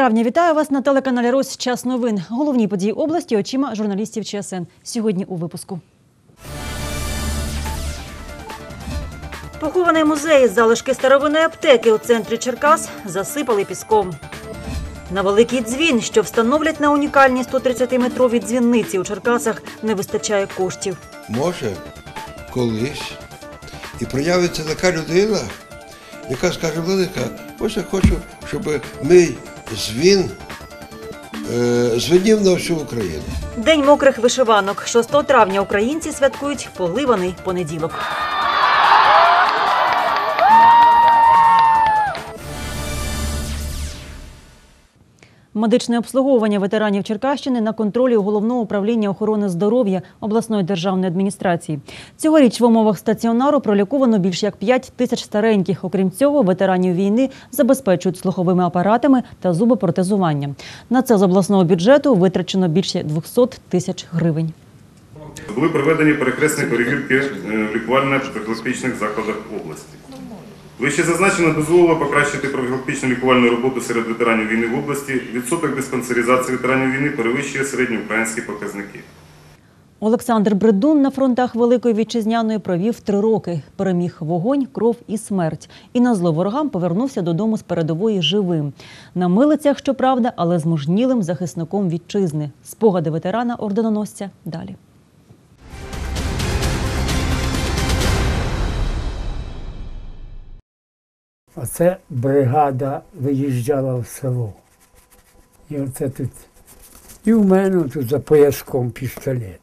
6 травня вітаю вас на телеканалі Рось Час новин. Головні події області очима журналістів ЧСН. Сьогодні у випуску. Похований музей залишки старовинної аптеки у центрі Черкас засипали піском. На великий дзвін, що встановлять на унікальній 130-метровій дзвінниці у Черкасах, не вистачає коштів. може колись і проявиться така людина, яка скаже, велика, ось я хочу, щоб мій дзвін е, на всю Україну. День мокрих вишиванок. 6 травня українці святкують поливаний понеділок. Медичне обслуговування ветеранів Черкащини на контролі головного управління охорони здоров'я обласної державної адміністрації. Цьогоріч в умовах стаціонару проліковано більш як 5 тисяч стареньких. Окрім цього, ветеранів війни забезпечують слуховими апаратами та зубопротезуванням. На це з обласного бюджету витрачено більше 200 тисяч гривень. Були проведені перекресні перевірки е, в лікувально-профілактичних закладах області. Вище зазначено дозволило покращити профілактичну лікувальну роботу серед ветеранів війни в області. Відсоток диспансеризації ветеранів війни перевищує середньоукраїнські показники. Олександр Бредун на фронтах Великої Вітчизняної провів три роки. Переміг вогонь, кров і смерть. І на зло ворогам повернувся додому з передової живим. На милицях, щоправда, але з мужнілим захисником вітчизни. Спогади ветерана орденоносця далі. Оце бригада виїжджала в село. І оце тут. І в мене тут за пояском пістолет.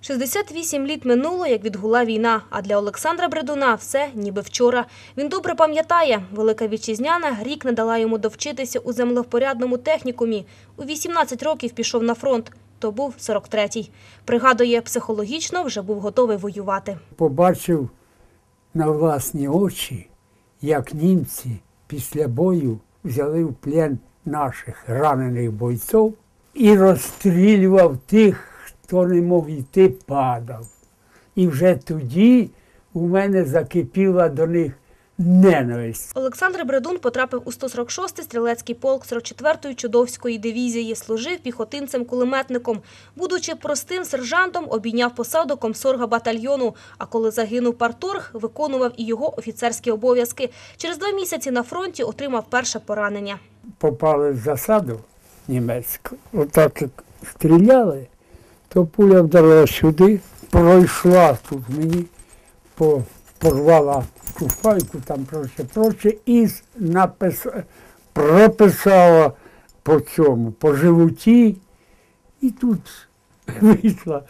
68 літ минуло, як відгула війна, а для Олександра Бредуна все ніби вчора. Він добре пам'ятає, Велика Вітчизняна рік не дала йому довчитися у землевпорядному технікумі. У 18 років пішов на фронт, то був 43-й. Пригадує, психологічно вже був готовий воювати. Побачив на власні очі, як німці після бою взяли в плен наших ранених бойців і розстрілював тих, хто не мог йти, падав. І вже тоді у мене закипіла до них ненависть. Олександр Бредун потрапив у 146-й стрілецький полк 44-ї Чудовської дивізії, служив піхотинцем-кулеметником. Будучи простим сержантом, обійняв посаду комсорга батальйону, а коли загинув парторг, виконував і його офіцерські обов'язки. Через два місяці на фронті отримав перше поранення. Попали в засаду німецьку. Отак як стріляли, то пуля вдарила сюди, пройшла тут мені, по- порвала куфайку, там проче, проче, і напис... прописала по цьому, по животі, і тут вийшла.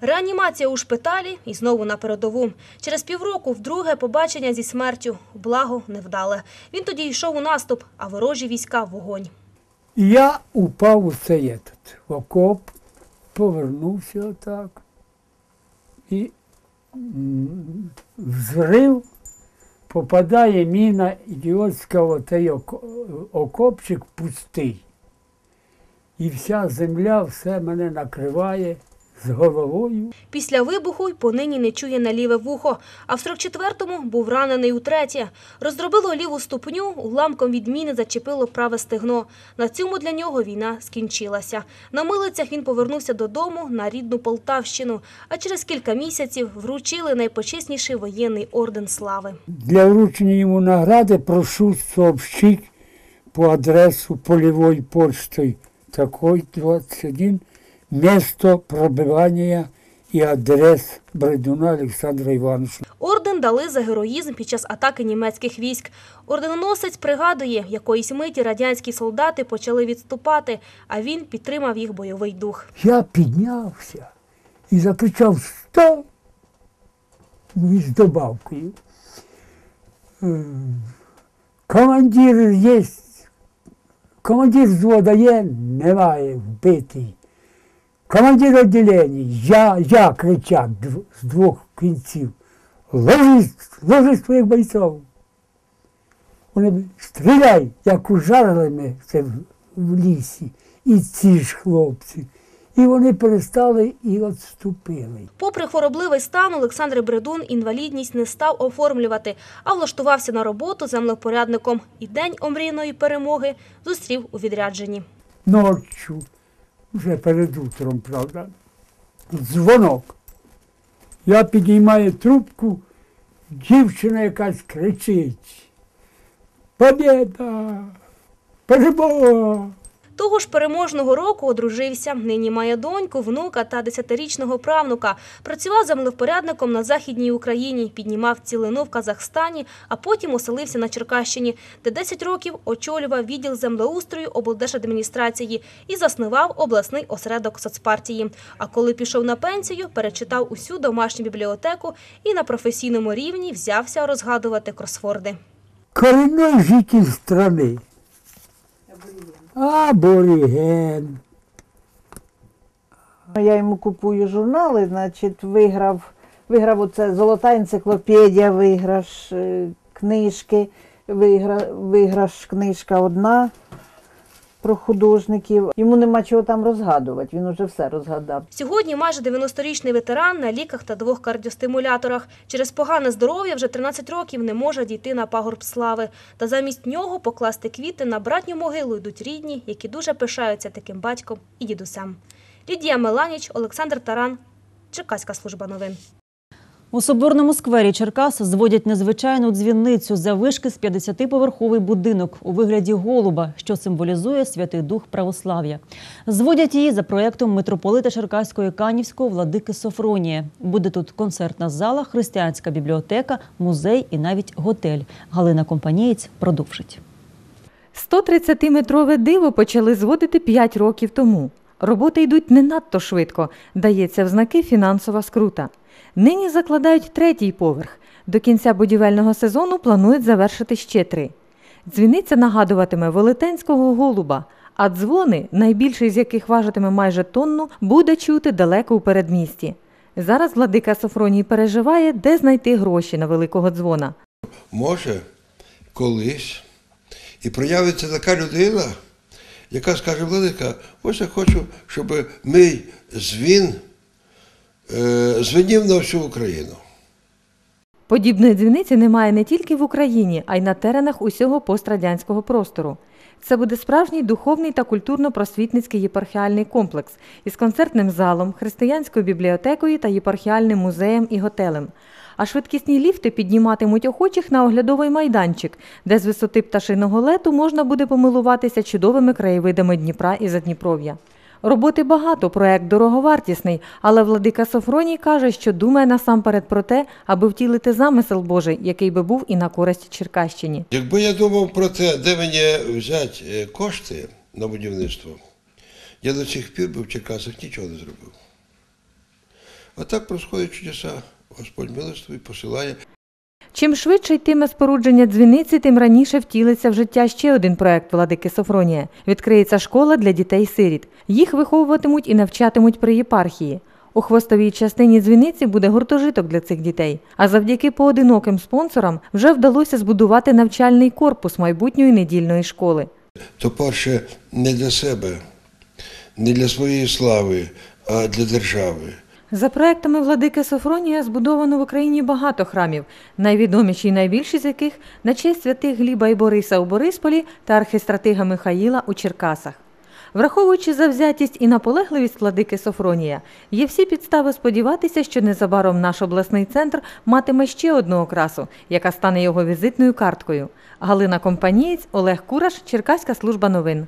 Реанімація у шпиталі і знову на передову. Через півроку вдруге побачення зі смертю. Благо невдале. Він тоді йшов у наступ, а ворожі війська – вогонь. Я упав у цей етот, в окоп, повернувся отак. І м, взрив попадає міна ідіотського той око- окопчик пустий. І вся земля, все мене накриває з головою. Після вибуху й понині не чує на ліве вухо, а в 44-му був ранений утретє. Роздробило ліву ступню, уламком від міни зачепило праве стегно. На цьому для нього війна скінчилася. На милицях він повернувся додому на рідну Полтавщину, а через кілька місяців вручили найпочесніший воєнний орден слави. Для вручення йому награди прошу сообщить по адресу полевой почтой такой 21 место пробивания и адрес Бредуна Олександра Івановича. Орден дали за героїзм під час атаки німецьких військ. Орденоносець пригадує, якоїсь миті радянські солдати почали відступати, а він підтримав їх бойовий дух. Я піднявся і закричав «Стоп!» Ну, із добавкою. Е, Командир є. Командир взвода є, немає, вбитий. Командир відділення, я, я кричать дв- з двох кінців. Ложись, ложись своїх бойців. Вони стріляй, як ужарили ми це в, лісі. І ці ж хлопці. І вони перестали і відступили. Попри хворобливий стан, Олександр Бредун інвалідність не став оформлювати, а влаштувався на роботу землепорядником. І день омрійної перемоги зустрів у відрядженні. Ноччю, вже перед утром, правда, дзвонок. Я підіймаю трубку, дівчина якась кричить. Побєда! Перемога! Того ж переможного року одружився. Нині має доньку, внука та десятирічного правнука. Працював землевпорядником на Західній Україні, піднімав цілину в Казахстані, а потім оселився на Черкащині, де 10 років очолював відділ землеустрою облдержадміністрації і заснував обласний осередок соцпартії. А коли пішов на пенсію, перечитав усю домашню бібліотеку і на професійному рівні взявся розгадувати кросворди. Корінний житель страни. Абориген. Я йому купую журнали, значить, виграв, виграв оце Золота енциклопедія, виграш е, книжки, виграш книжка одна про художників. Йому нема чого там розгадувати, він уже все розгадав. Сьогодні майже 90-річний ветеран на ліках та двох кардіостимуляторах. Через погане здоров'я вже 13 років не може дійти на пагорб слави. Та замість нього покласти квіти на братню могилу йдуть рідні, які дуже пишаються таким батьком і дідусем. Лідія Меланіч, Олександр Таран, Черкаська служба новин. У Соборному сквері Черкас зводять незвичайну дзвіницю завишки з 50-поверховий будинок у вигляді голуба, що символізує святий дух православ'я. Зводять її за проєктом митрополита Черкаського Канівського владики Софронія. Буде тут концертна зала, християнська бібліотека, музей і навіть готель. Галина Компанієць продовжить. 130-метрове диво почали зводити 5 років тому. Роботи йдуть не надто швидко, дається в знаки фінансова скрута. Нині закладають третій поверх. До кінця будівельного сезону планують завершити ще три. Дзвіниця нагадуватиме велетенського голуба, а дзвони, найбільший з яких важитиме майже тонну, буде чути далеко у передмісті. Зараз владика Софроній переживає, де знайти гроші на великого дзвона. Може, колись і проявиться така людина, яка скаже, Владика, ось я хочу, щоб мій дзвін звенів на всю Україну. Подібної дзвіниці немає не тільки в Україні, а й на теренах усього пострадянського простору. Це буде справжній духовний та культурно-просвітницький єпархіальний комплекс із концертним залом, християнською бібліотекою та єпархіальним музеєм і готелем. А швидкісні ліфти підніматимуть охочих на оглядовий майданчик, де з висоти пташиного лету можна буде помилуватися чудовими краєвидами Дніпра і Задніпров'я. Роботи багато, проект дороговартісний, але владика Софроній каже, що думає насамперед про те, аби втілити замисел Божий, який би був і на користь Черкащині. Якби я думав про те, де мені взяти е, кошти на будівництво, я до цих пір би в Черкасах нічого не зробив. А так происходять чудеса. Господь милостивий посилає. Чим швидше йтиме спорудження дзвіниці, тим раніше втілиться в життя ще один проект владики Софронія. Відкриється школа для дітей-сиріт. Їх виховуватимуть і навчатимуть при єпархії. У хвостовій частині дзвіниці буде гуртожиток для цих дітей. А завдяки поодиноким спонсорам вже вдалося збудувати навчальний корпус майбутньої недільної школи. То перше не для себе, не для своєї слави, а для держави. За проектами владики Софронія збудовано в Україні багато храмів, найвідоміші і найбільші з яких на честь святих Гліба і Бориса у Борисполі та архистратига Михаїла у Черкасах. Враховуючи завзятість і наполегливість владики Софронія, є всі підстави сподіватися, що незабаром наш обласний центр матиме ще одну окрасу, яка стане його візитною карткою. Галина Компанієць, Олег Кураш, Черкаська служба новин.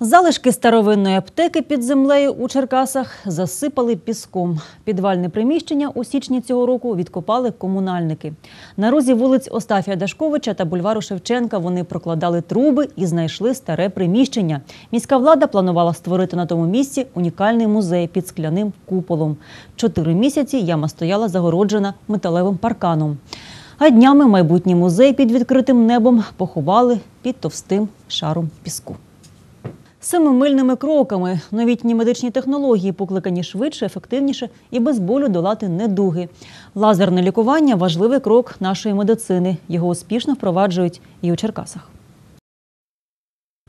Залишки старовинної аптеки під землею у Черкасах засипали піском. Підвальне приміщення у січні цього року відкопали комунальники. На розі вулиць Остафія Дашковича та бульвару Шевченка вони прокладали труби і знайшли старе приміщення. Міська влада планувала створити на тому місці унікальний музей під скляним куполом. Чотири місяці яма стояла загороджена металевим парканом. А днями майбутній музей під відкритим небом поховали під товстим шаром піску. Семимильними кроками новітні медичні технології покликані швидше, ефективніше і без болю долати недуги. Лазерне лікування важливий крок нашої медицини. Його успішно впроваджують і у Черкасах.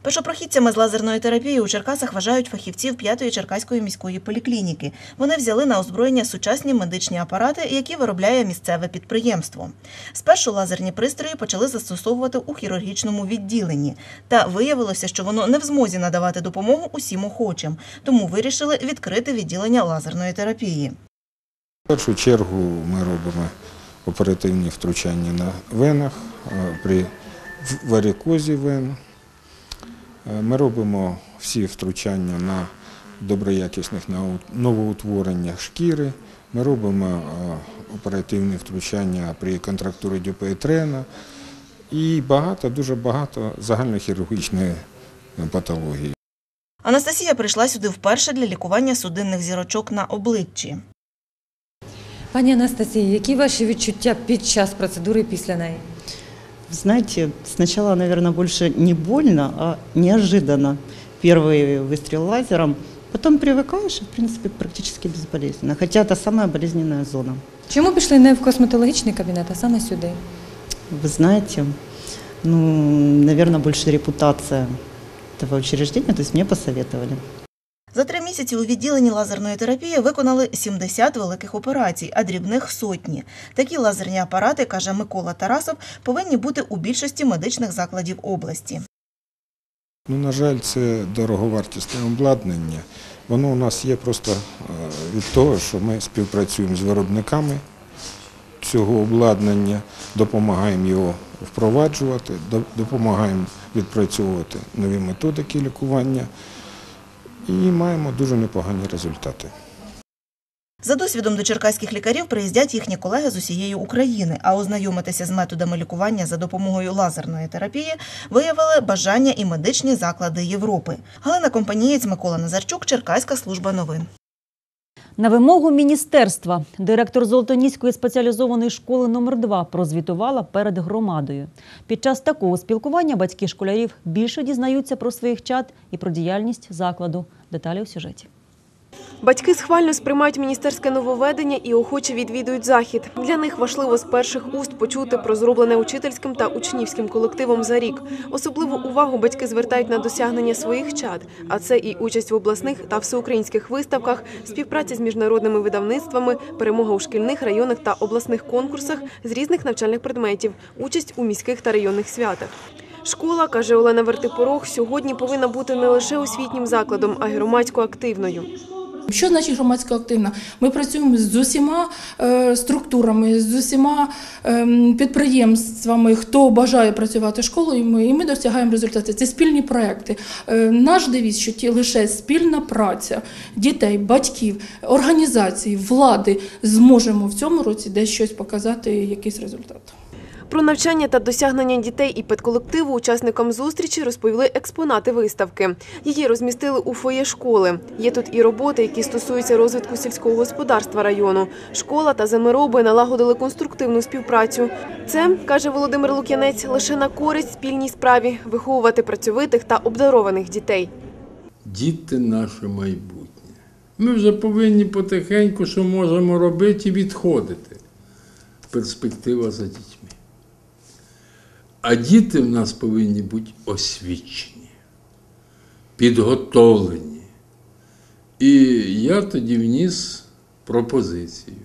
Першопрохідцями з лазерної терапії у Черкасах вважають фахівців 5-ї Черкаської міської поліклініки. Вони взяли на озброєння сучасні медичні апарати, які виробляє місцеве підприємство. Спершу лазерні пристрої почали застосовувати у хірургічному відділенні. Та виявилося, що воно не в змозі надавати допомогу усім охочим, тому вирішили відкрити відділення лазерної терапії. В першу чергу ми робимо оперативні втручання на венах при в- варикозі вен. Е, Ми робимо всі втручання на доброякісних новоутвореннях шкіри. Ми робимо е, оперативні втручання при контрактурі дюпеєтрена і багато, дуже багато загальнохірургічної патології. Анастасія прийшла сюди вперше для лікування судинних зірочок на обличчі. Пані Анастасії, які ваші відчуття під час процедури після неї? Знаете, сначала, наверное, больше не больно, а неожиданно. Первый выстрел лазером, потом привыкаешь, и, в принципе, практически безболезненно. Хотя это самая болезненная зона. Чому пішли не в косметологічний кабінет, а саме сюди? Вы знаете, ну, наверное, больше репутация этого учреждения, то есть мне посоветовали. За три місяці у відділенні лазерної терапії виконали 70 великих операцій, а дрібних сотні. Такі лазерні апарати, каже Микола Тарасов, повинні бути у більшості медичних закладів області. Ну, на жаль, це дороговартісне обладнання. Воно у нас є просто е, від того, що ми співпрацюємо з виробниками цього обладнання, допомагаємо його впроваджувати, допомагаємо відпрацьовувати нові методики лікування і маємо дуже непогані результати. За досвідом до черкаських лікарів приїздять їхні колеги з усієї України, а ознайомитися з методами лікування за допомогою лазерної терапії виявили бажання і медичні заклади Європи. Галина Компанієць, Микола Назарчук, Черкаська служба новин. На вимогу міністерства директор Золотоніської спеціалізованої школи номер 2 прозвітувала перед громадою. Під час такого спілкування батьки школярів більше дізнаються про своїх чад і про діяльність закладу. Деталі у сюжеті. Батьки схвально сприймають міністерське нововведення і охоче відвідують захід. Для них важливо з перших уст почути про зроблене учительським та учнівським колективом за рік. Особливу увагу батьки звертають на досягнення своїх чад, а це і участь в обласних та всеукраїнських виставках, співпраця з міжнародними видавництвами, перемога у шкільних, районних та обласних конкурсах з різних навчальних предметів, участь у міських та районних святах. Школа, каже Олена Вертипорох, сьогодні повинна бути не лише освітнім закладом, а й громадсько активною. Що значить громадсько активна? Ми працюємо з усіма е, структурами, з усіма ем, підприємствами, хто бажає працювати школою, ми, і ми досягаємо результатів. Це спільні проекти. Е, наш девіз, що ті лише спільна праця дітей, батьків, організацій, влади зможемо в цьому році десь щось показати, якийсь результат. Про навчання та досягнення дітей і педколективу учасникам зустрічі розповіли експонати виставки. Її розмістили у фоє школи. Є тут і роботи, які стосуються розвитку сільського господарства району. Школа та замироби налагодили конструктивну співпрацю. Це, каже Володимир Лук'янець, лише на користь спільній справі виховувати працьовитих та обдарованих дітей. Діти наше майбутнє. Ми вже повинні потихеньку, що можемо робити, відходити. Перспектива за дітьми. А діти в нас повинні бути освічені, підготовлені. І я тоді вніс пропозицію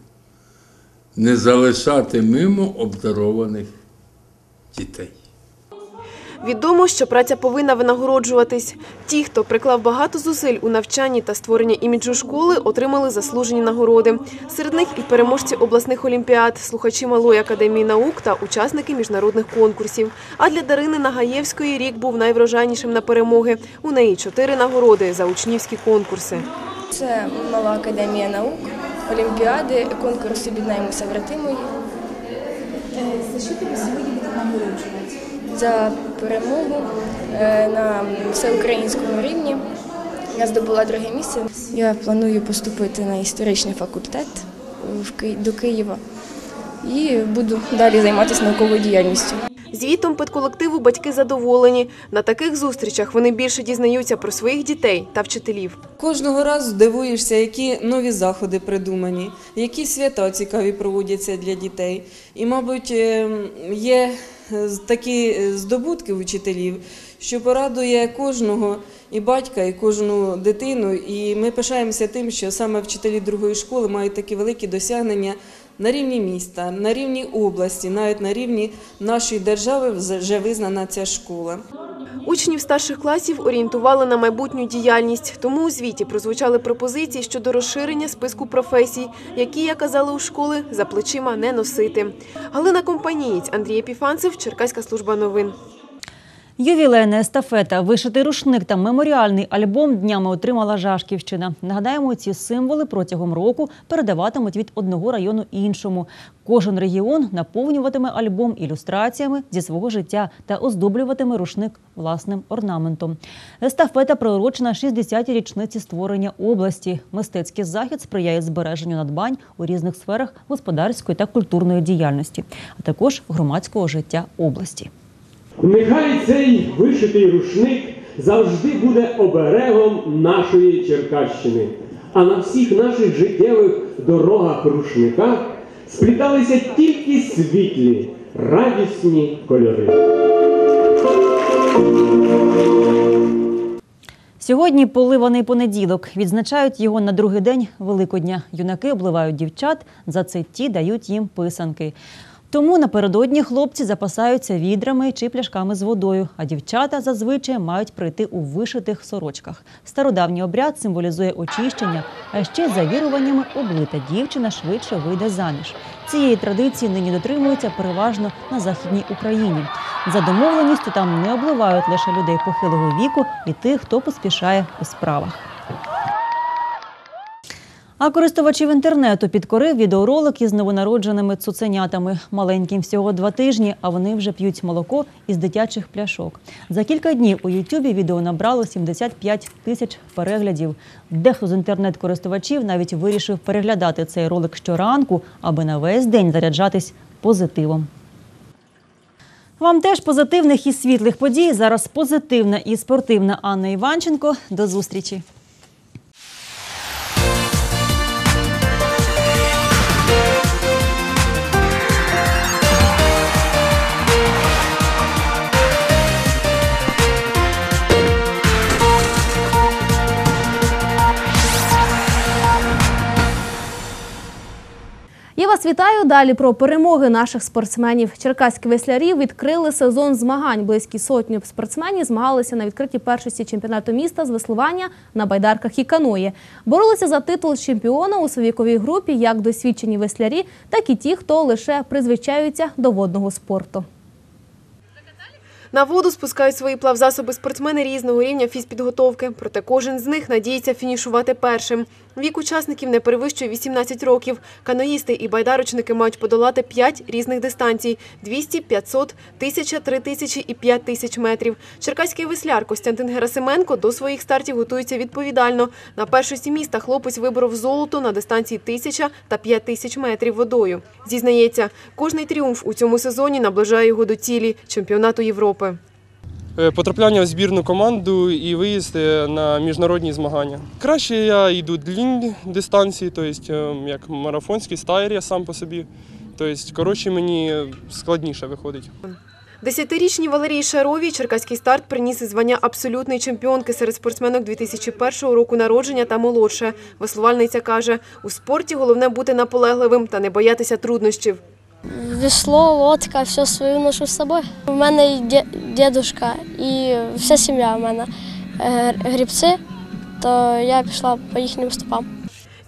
не залишати мимо обдарованих дітей. Відомо, що праця повинна винагороджуватись. Ті, хто приклав багато зусиль у навчанні та створенні іміджу школи, отримали заслужені нагороди. Серед них і переможці обласних олімпіад, слухачі Малої академії наук та учасники міжнародних конкурсів. А для Дарини Нагаєвської рік був найврожайнішим на перемоги. У неї чотири нагороди за учнівські конкурси. Це мала академія наук, олімпіади, конкурс «Об'єднаємося брати мої». За що тебе сьогодні будуть нагороджувати? За перемогу е, на всеукраїнському рівні. Я здобула друге місце. Я планую поступити на історичний факультет до Києва і буду далі займатися науковою діяльністю. Звітом педколективу батьки задоволені. На таких зустрічах вони більше дізнаються про своїх дітей та вчителів. Кожного разу здивуєшся, які нові заходи придумані, які свята цікаві проводяться для дітей. І, мабуть, е, є е, такі е, здобутки вчителів, що порадує кожного і батька, і кожну дитину. І ми пишаємося тим, що саме вчителі другої школи мають такі великі досягнення на рівні міста, на рівні області, навіть на рівні нашої держави вже визнана ця школа. Учнів старших класів орієнтували на майбутню діяльність, тому у звіті прозвучали пропозиції щодо розширення списку професій, які, як казали у школи, за плечима не носити. Галина Компанієць, Андрій Епіфанцев, Черкаська служба новин. Ювілейна естафета, вишитий рушник та меморіальний альбом днями отримала Жашківщина. Нагадаємо, ці символи протягом року передаватимуть від одного району іншому. Кожен регіон наповнюватиме альбом ілюстраціями зі свого життя та оздоблюватиме рушник власним орнаментом. Естафета приурочена 60-й річниці створення області. Мистецький захід сприяє збереженню надбань у різних сферах господарської та культурної діяльності, а також громадського життя області. Нехай цей вишитий рушник завжди буде оберегом нашої Черкащини, а на всіх наших життєвих дорогах рушниках спліталися тільки світлі, радісні кольори. Сьогодні поливаний понеділок. Відзначають його на другий день Великодня. Юнаки обливають дівчат, за це ті дають їм писанки. Тому напередодні хлопці запасаються відрами чи пляшками з водою, а дівчата зазвичай мають прийти у вишитих сорочках. Стародавній обряд символізує очищення, а ще за віруваннями облита дівчина швидше вийде заміж. Цієї традиції нині дотримуються переважно на західній Україні. За домовленістю там не обливають лише людей похилого віку і тих, хто поспішає у справах. А користувачів інтернету підкорив відеоролик із новонародженими цуценятами. Маленьким всього два тижні, а вони вже п'ють молоко із дитячих пляшок. За кілька днів у Ютубі відео набрало 75 тисяч переглядів. Дехто з інтернет-користувачів навіть вирішив переглядати цей ролик щоранку, аби на весь день заряджатись позитивом. Вам теж позитивних і світлих подій. Зараз позитивна і спортивна Анна Іванченко. До зустрічі. Я вас вітаю. Далі про перемоги наших спортсменів. Черкаські веслярі відкрили сезон змагань. Близькі сотні спортсменів змагалися на відкритій першості чемпіонату міста з веслування на байдарках і каної. Боролися за титул чемпіона у своїй віковій групі як досвідчені веслярі, так і ті, хто лише призвичаються до водного спорту. На воду спускають свої плавзасоби спортсмени різного рівня фізпідготовки. Проте кожен з них надіється фінішувати першим. Вік учасників не перевищує 18 років. Каноїсти і байдарочники мають подолати 5 різних дистанцій – 200, 500, 1000, 3000 і 5000 метрів. Черкаський весляр Костянтин Герасименко до своїх стартів готується відповідально. На першості міста хлопець виборов золото на дистанції 1000 та 5000 метрів водою. Зізнається, кожний тріумф у цьому сезоні наближає його до цілі – чемпіонату Європи. Е, Потрапляння в збірну команду і виїзд е, на міжнародні змагання. Краще я йду длінні дистанції, тобто як марафонський стайр я сам по собі. Тобто, коротше, мені складніше виходить. Десятирічній Валерії Шаровій черкаський старт приніс звання абсолютної чемпіонки серед спортсменок 2001 року народження та молодше. Веслувальниця каже, у спорті головне бути наполегливим та не боятися труднощів. Весло, лодка, все свою ношу з собою. У мене і дідушка і вся сім'я у мене е, грібці, то я пішла по їхнім стопам.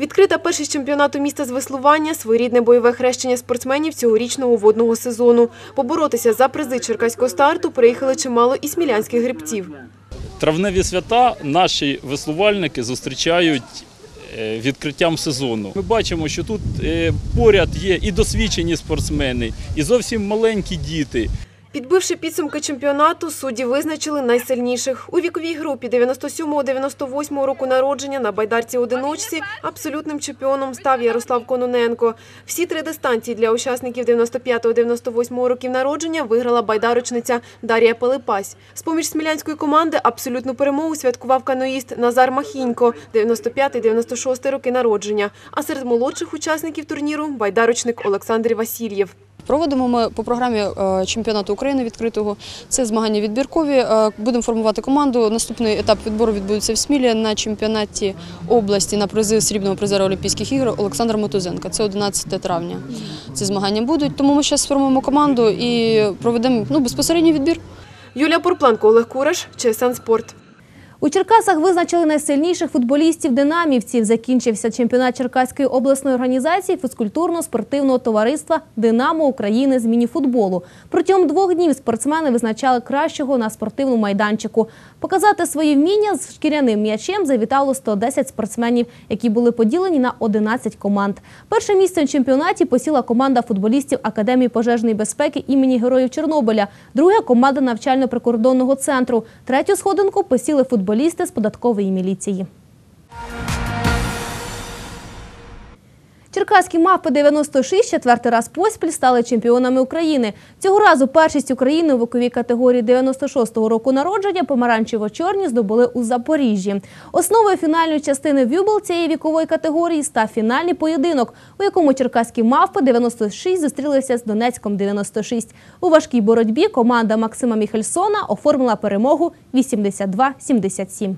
Відкрита першість чемпіонату міста з веслування – своєрідне бойове хрещення спортсменів цьогорічного водного сезону. Поборотися за призи черкаського старту приїхали чимало і смілянських грибців. Травневі свята наші веслувальники зустрічають відкриттям сезону. Ми бачимо, що тут е, поряд є і досвідчені спортсмени, і зовсім маленькі діти. Підбивши підсумки чемпіонату, судді визначили найсильніших. У віковій групі 97-98 року народження на байдарці одиночці абсолютним чемпіоном став Ярослав Кононенко. Всі три дистанції для учасників 95-98 років народження виграла байдарочниця Дар'я Пилипась. З-поміж смілянської команди абсолютну перемогу святкував каноїст Назар Махінько, 95-96 роки народження. А серед молодших учасників турніру байдарочник Олександр Васильєв. Проводимо ми по програмі е, чемпіонату України відкритого. Це змагання відбіркові. Е, Будемо формувати команду. Наступний етап відбору відбудеться в Смілі на чемпіонаті області на призи срібного призера Олімпійських ігор Олександра Мотузенка. Це 11 травня. Ці змагання будуть. Тому ми зараз сформуємо команду і проведемо ну, безпосередній відбір. Юлія Пурпленко, Олег Кураш, ЧСН Спорт. У Черкасах визначили найсильніших футболістів динамівців. Закінчився чемпіонат Черкаської обласної організації фізкультурно-спортивного товариства Динамо України з мініфутболу. Протягом двох днів спортсмени визначали кращого на спортивному майданчику. Показати свої вміння з шкіряним м'ячем завітало 110 спортсменів, які були поділені на 11 команд. Перше місце у чемпіонаті посіла команда футболістів Академії пожежної безпеки імені Героїв Чорнобиля. Друга команда навчально-прикордонного центру. Третю сходинку посіли футболісти з податкової міліції. Черкаські мавпи 96 четвертий раз поспіль стали чемпіонами України. Цього разу першість України у віковій категорії 96-го року народження помаранчево-чорні здобули у Запоріжжі. Основою фінальної частини вюбл цієї вікової категорії став фінальний поєдинок, у якому черкаські мавпи 96 зустрілися з Донецьком 96. У важкій боротьбі команда Максима Міхельсона оформила перемогу 82-77.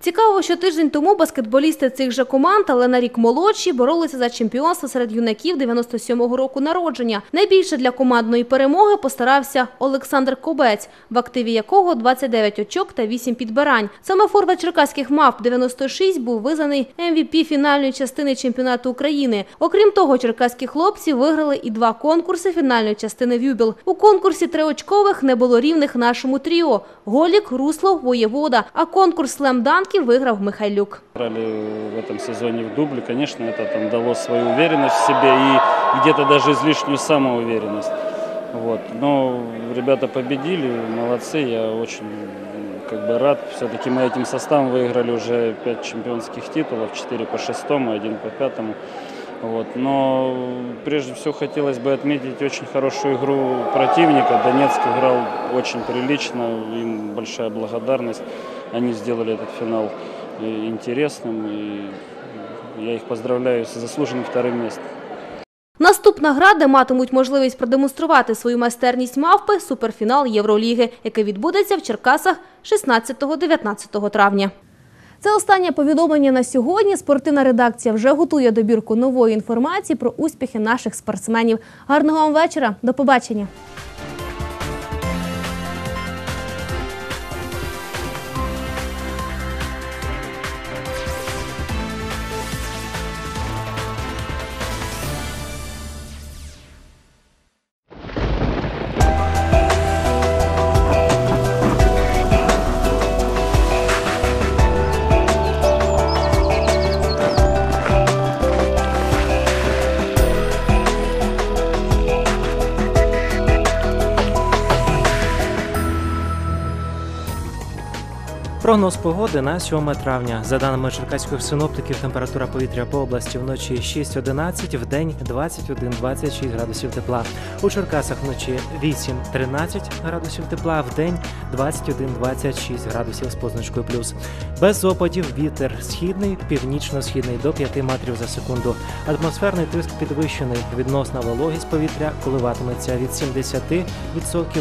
Цікаво, що тиждень тому баскетболісти цих же команд, але на рік молодші, боролися за чемпіонство серед юнаків 97-го року народження. Найбільше для командної перемоги постарався Олександр Кобець, в активі якого 29 очок та 8 підбирань. Саме форвард черкаських мавп 96 був визнаний MVP фінальної частини чемпіонату України. Окрім того, черкаські хлопці виграли і два конкурси фінальної частини Вюбіл. У конкурсі триочкових не було рівних нашому тріо – Голік, Руслов, Воєвода, а конкурс слем-данків виграв Михайлюк. Играли в этом сезоне в дубле, конечно, это там дало свою уверенность в себе и где-то даже излишнюю самоуверенность. Вот. Но ребята победили, молодцы, я очень м, как бы рад. Все-таки мы этим составом выиграли уже 5 чемпионских титулов, 4 по шестому, 1 по пятому. Вот. Но прежде всего хотелось бы отметить очень хорошую игру противника. Донецк играл очень прилично, им большая благодарность. Они сделали этот финал э, интересным, и я их поздравляю с заслуженным вторым местом. Наступна гра, де матимуть можливість продемонструвати свою майстерність мавпи – суперфінал Євроліги, який відбудеться в Черкасах 16-19 травня. Це останнє повідомлення на сьогодні. Спортивна редакція вже готує добірку нової інформації про успіхи наших спортсменів. Гарного вам вечора. До побачення. Прогноз погоди на 7 травня. За даними черкаських синоптиків, температура повітря по області вночі 6-11, в день 21-26 градусів тепла. У Черкасах вночі 8-13 градусів тепла, в день 21-26 градусів з позначкою плюс. Без опадів вітер східний, північно-східний до 5 метрів за секунду. Атмосферний тиск підвищений. Відносна вологість повітря коливатиметься від 70%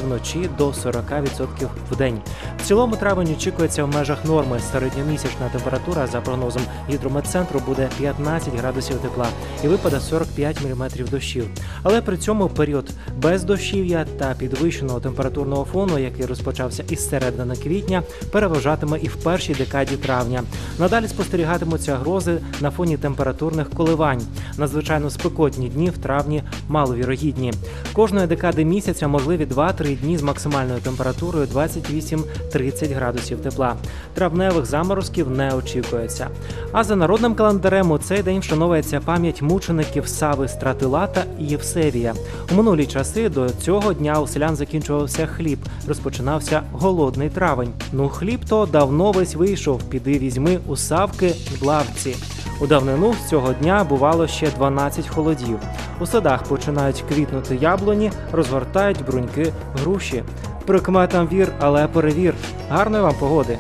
вночі до 40% в день. В цілому травень очікується в межах норми. Середньомісячна температура за прогнозом гідрометцентру буде 15 градусів тепла і випаде 45 мм дощів. Але при цьому період без дощів'я та підвищеного температурного фону, який розпочався із середини квітня, переважатиме і в першій декаді травня. Надалі спостерігатимуться грози на фоні температурних коливань. Надзвичайно спекотні дні в травні маловірогідні. Кожної декади місяця можливі 2-3 дні з максимальною температурою 28-30 30 градусів тепла. Травневих заморозків не очікується. А за народним календарем у цей день вшановується пам'ять мучеників Сави Стратилата і Євсевія. У минулі часи до цього дня у селян закінчувався хліб, розпочинався голодний травень. Ну хліб то давно весь вийшов. Піди візьми у Савки в лавці. У давнину з цього дня бувало ще 12 холодів. У садах починають квітнути яблуні, розгортають бруньки груші. Прикметам вір, але перевір. Гарної вам погоди!